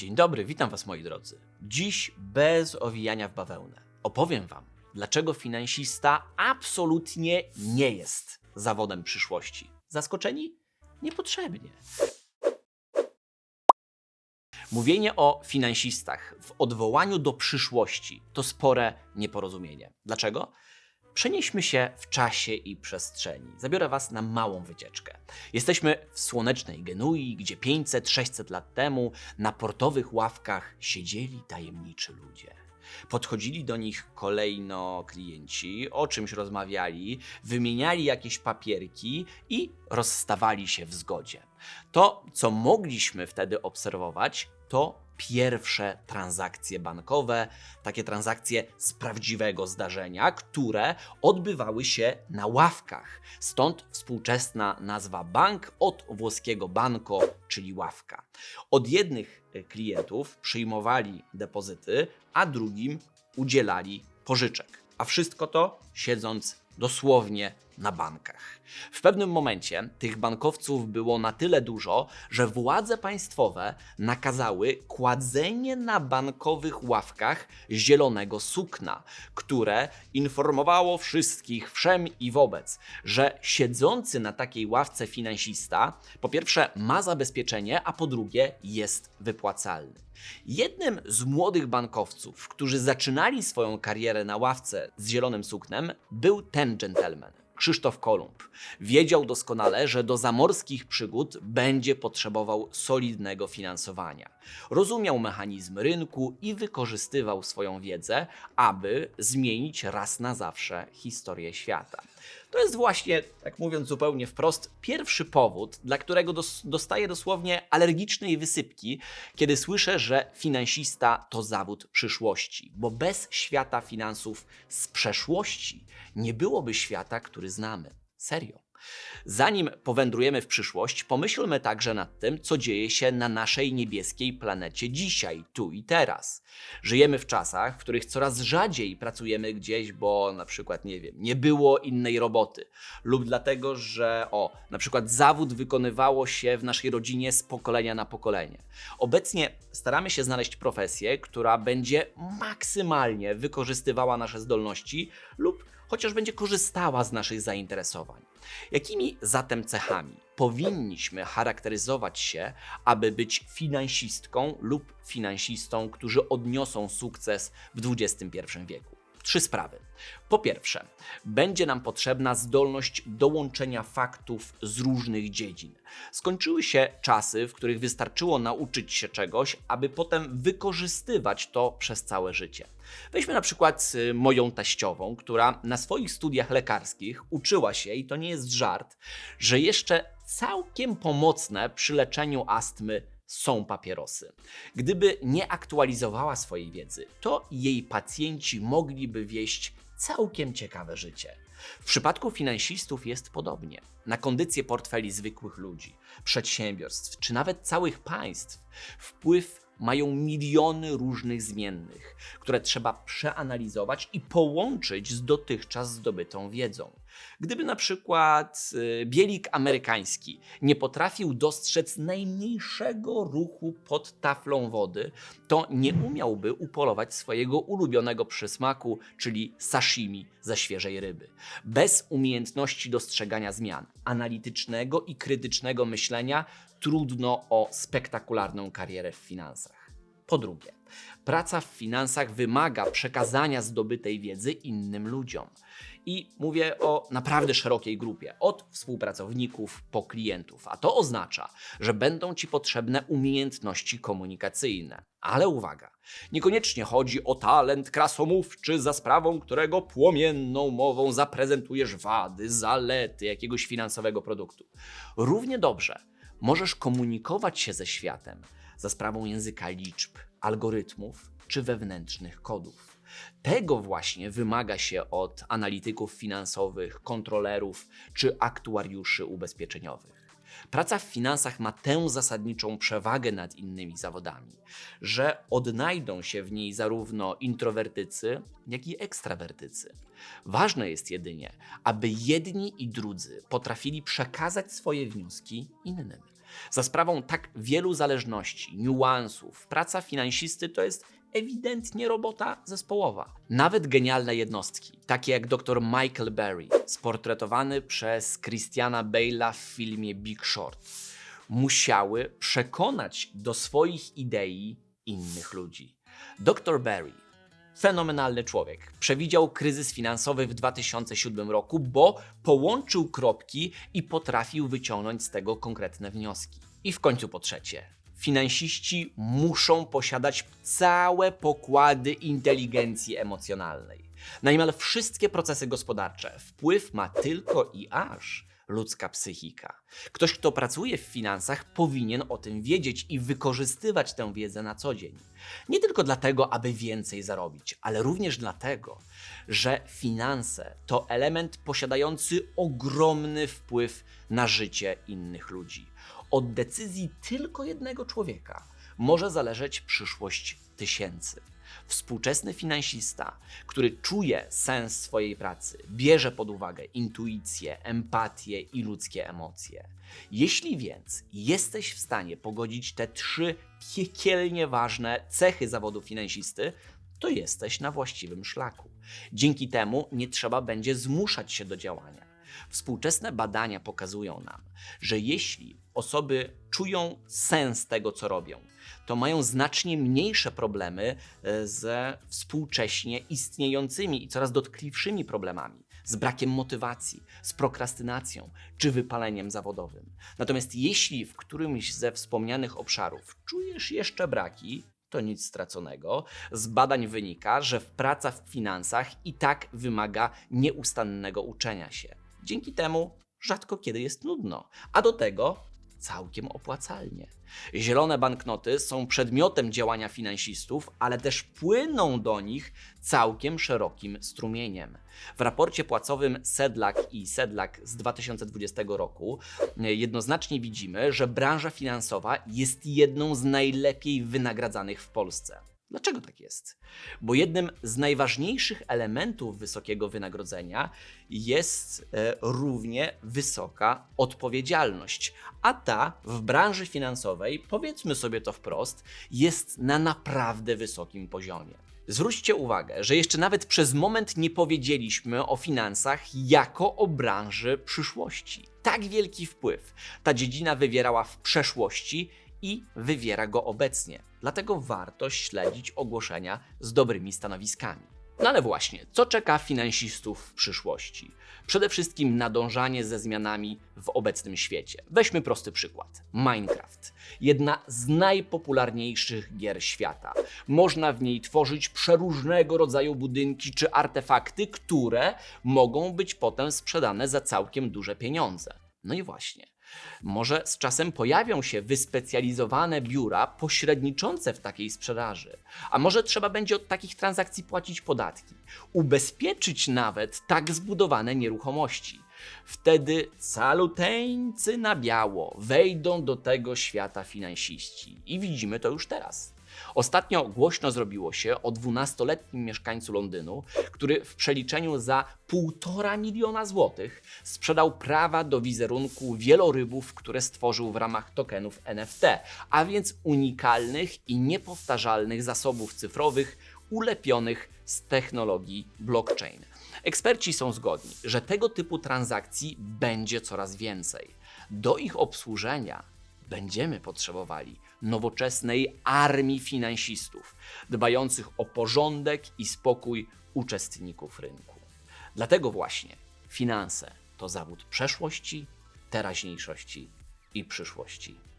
Dzień dobry, witam Was moi drodzy. Dziś bez owijania w bawełnę. Opowiem Wam, dlaczego finansista absolutnie nie jest zawodem przyszłości. Zaskoczeni? Niepotrzebnie. Mówienie o finansistach w odwołaniu do przyszłości to spore nieporozumienie. Dlaczego? Przenieśmy się w czasie i przestrzeni. Zabiorę Was na małą wycieczkę. Jesteśmy w słonecznej Genui, gdzie 500-600 lat temu na portowych ławkach siedzieli tajemniczy ludzie. Podchodzili do nich kolejno klienci, o czymś rozmawiali, wymieniali jakieś papierki i rozstawali się w zgodzie. To, co mogliśmy wtedy obserwować, to pierwsze transakcje bankowe, takie transakcje z prawdziwego zdarzenia, które odbywały się na ławkach. Stąd współczesna nazwa bank od włoskiego banco, czyli ławka. Od jednych e, klientów przyjmowali depozyty, a drugim udzielali pożyczek. A wszystko to siedząc dosłownie na bankach. W pewnym momencie tych bankowców było na tyle dużo, że władze państwowe nakazały kładzenie na bankowych ławkach zielonego sukna, które informowało wszystkich wszem i wobec, że siedzący na takiej ławce finansista po pierwsze ma zabezpieczenie, a po drugie jest wypłacalny. Jednym z młodych bankowców, którzy zaczynali swoją karierę na ławce z zielonym suknem, był ten gentleman. Krzysztof Kolumb wiedział doskonale, że do zamorskich przygód będzie potrzebował solidnego finansowania. Rozumiał mechanizm rynku i wykorzystywał swoją wiedzę, aby zmienić raz na zawsze historię świata. To jest właśnie, tak mówiąc zupełnie wprost, pierwszy powód, dla którego dos dostaję dosłownie alergicznej wysypki, kiedy słyszę, że finansista to zawód przyszłości, bo bez świata finansów z przeszłości nie byłoby świata, który znamy. Serio. Zanim powędrujemy w przyszłość, pomyślmy także nad tym, co dzieje się na naszej niebieskiej planecie dzisiaj, tu i teraz. Żyjemy w czasach, w których coraz rzadziej pracujemy gdzieś, bo na przykład, nie wiem, nie było innej roboty, lub dlatego, że o, na przykład zawód wykonywało się w naszej rodzinie z pokolenia na pokolenie. Obecnie staramy się znaleźć profesję, która będzie maksymalnie wykorzystywała nasze zdolności lub chociaż będzie korzystała z naszych zainteresowań. Jakimi zatem cechami powinniśmy charakteryzować się, aby być finansistką lub finansistą, którzy odniosą sukces w XXI wieku? Trzy sprawy. Po pierwsze, będzie nam potrzebna zdolność dołączenia faktów z różnych dziedzin. Skończyły się czasy, w których wystarczyło nauczyć się czegoś, aby potem wykorzystywać to przez całe życie. Weźmy na przykład y, moją teściową, która na swoich studiach lekarskich uczyła się, i to nie jest żart, że jeszcze całkiem pomocne przy leczeniu astmy są papierosy. Gdyby nie aktualizowała swojej wiedzy, to jej pacjenci mogliby wieść całkiem ciekawe życie. W przypadku finansistów jest podobnie. Na kondycję portfeli zwykłych ludzi, przedsiębiorstw czy nawet całych państw wpływ mają miliony różnych zmiennych, które trzeba przeanalizować i połączyć z dotychczas zdobytą wiedzą. Gdyby na przykład y, bielik amerykański nie potrafił dostrzec najmniejszego ruchu pod taflą wody, to nie umiałby upolować swojego ulubionego przysmaku, czyli sashimi ze świeżej ryby. Bez umiejętności dostrzegania zmian, analitycznego i krytycznego myślenia, trudno o spektakularną karierę w finansach. Po drugie, praca w finansach wymaga przekazania zdobytej wiedzy innym ludziom. I mówię o naprawdę szerokiej grupie, od współpracowników po klientów. A to oznacza, że będą Ci potrzebne umiejętności komunikacyjne. Ale uwaga, niekoniecznie chodzi o talent krasomówczy, za sprawą którego płomienną mową zaprezentujesz wady, zalety jakiegoś finansowego produktu. Równie dobrze możesz komunikować się ze światem za sprawą języka liczb, algorytmów czy wewnętrznych kodów. Tego właśnie wymaga się od analityków finansowych, kontrolerów czy aktuariuszy ubezpieczeniowych. Praca w finansach ma tę zasadniczą przewagę nad innymi zawodami, że odnajdą się w niej zarówno introwertycy, jak i ekstrawertycy. Ważne jest jedynie, aby jedni i drudzy potrafili przekazać swoje wnioski innym. Za sprawą tak wielu zależności, niuansów, praca finansisty to jest ewidentnie robota zespołowa. Nawet genialne jednostki, takie jak dr Michael Berry, sportretowany przez Christiana Bale'a w filmie Big Short, musiały przekonać do swoich idei innych ludzi. Dr Berry fenomenalny człowiek. Przewidział kryzys finansowy w 2007 roku, bo połączył kropki i potrafił wyciągnąć z tego konkretne wnioski. I w końcu po trzecie, finansiści muszą posiadać całe pokłady inteligencji emocjonalnej. Na niemal wszystkie procesy gospodarcze wpływ ma tylko i aż ludzka psychika. Ktoś, kto pracuje w finansach, powinien o tym wiedzieć i wykorzystywać tę wiedzę na co dzień. Nie tylko dlatego, aby więcej zarobić, ale również dlatego, że finanse to element posiadający ogromny wpływ na życie innych ludzi. Od decyzji tylko jednego człowieka może zależeć przyszłość tysięcy. Współczesny finansista, który czuje sens swojej pracy, bierze pod uwagę intuicję, empatię i ludzkie emocje. Jeśli więc jesteś w stanie pogodzić te trzy piekielnie ważne cechy zawodu finansisty, to jesteś na właściwym szlaku. Dzięki temu nie trzeba będzie zmuszać się do działania. Współczesne badania pokazują nam, że jeśli osoby czują sens tego, co robią, to mają znacznie mniejsze problemy e, ze współcześnie istniejącymi i coraz dotkliwszymi problemami, z brakiem motywacji, z prokrastynacją czy wypaleniem zawodowym. Natomiast jeśli w którymś ze wspomnianych obszarów czujesz jeszcze braki, to nic straconego. Z badań wynika, że praca w finansach i tak wymaga nieustannego uczenia się. Dzięki temu rzadko kiedy jest nudno, a do tego całkiem opłacalnie. Zielone banknoty są przedmiotem działania finansistów, ale też płyną do nich całkiem szerokim strumieniem. W raporcie płacowym Sedlak i Sedlak z 2020 roku jednoznacznie widzimy, że branża finansowa jest jedną z najlepiej wynagradzanych w Polsce. Dlaczego tak jest? Bo jednym z najważniejszych elementów wysokiego wynagrodzenia jest e, równie wysoka odpowiedzialność. A ta w branży finansowej, powiedzmy sobie to wprost, jest na naprawdę wysokim poziomie. Zwróćcie uwagę, że jeszcze nawet przez moment nie powiedzieliśmy o finansach jako o branży przyszłości. Tak wielki wpływ ta dziedzina wywierała w przeszłości i wywiera go obecnie. Dlatego warto śledzić ogłoszenia z dobrymi stanowiskami. No ale właśnie, co czeka finansistów w przyszłości? Przede wszystkim nadążanie ze zmianami w obecnym świecie. Weźmy prosty przykład. Minecraft. Jedna z najpopularniejszych gier świata. Można w niej tworzyć przeróżnego rodzaju budynki czy artefakty, które mogą być potem sprzedane za całkiem duże pieniądze. No i właśnie. Może z czasem pojawią się wyspecjalizowane biura pośredniczące w takiej sprzedaży, a może trzeba będzie od takich transakcji płacić podatki, ubezpieczyć nawet tak zbudowane nieruchomości. Wtedy caluteńcy na biało wejdą do tego świata finansiści i widzimy to już teraz. Ostatnio głośno zrobiło się o 12-letnim mieszkańcu Londynu, który w przeliczeniu za 1,5 miliona złotych sprzedał prawa do wizerunku wielorybów, które stworzył w ramach tokenów NFT, a więc unikalnych i niepowtarzalnych zasobów cyfrowych ulepionych z technologii blockchain. Eksperci są zgodni, że tego typu transakcji będzie coraz więcej. Do ich obsłużenia będziemy potrzebowali nowoczesnej armii finansistów, dbających o porządek i spokój uczestników rynku. Dlatego właśnie finanse to zawód przeszłości, teraźniejszości i przyszłości.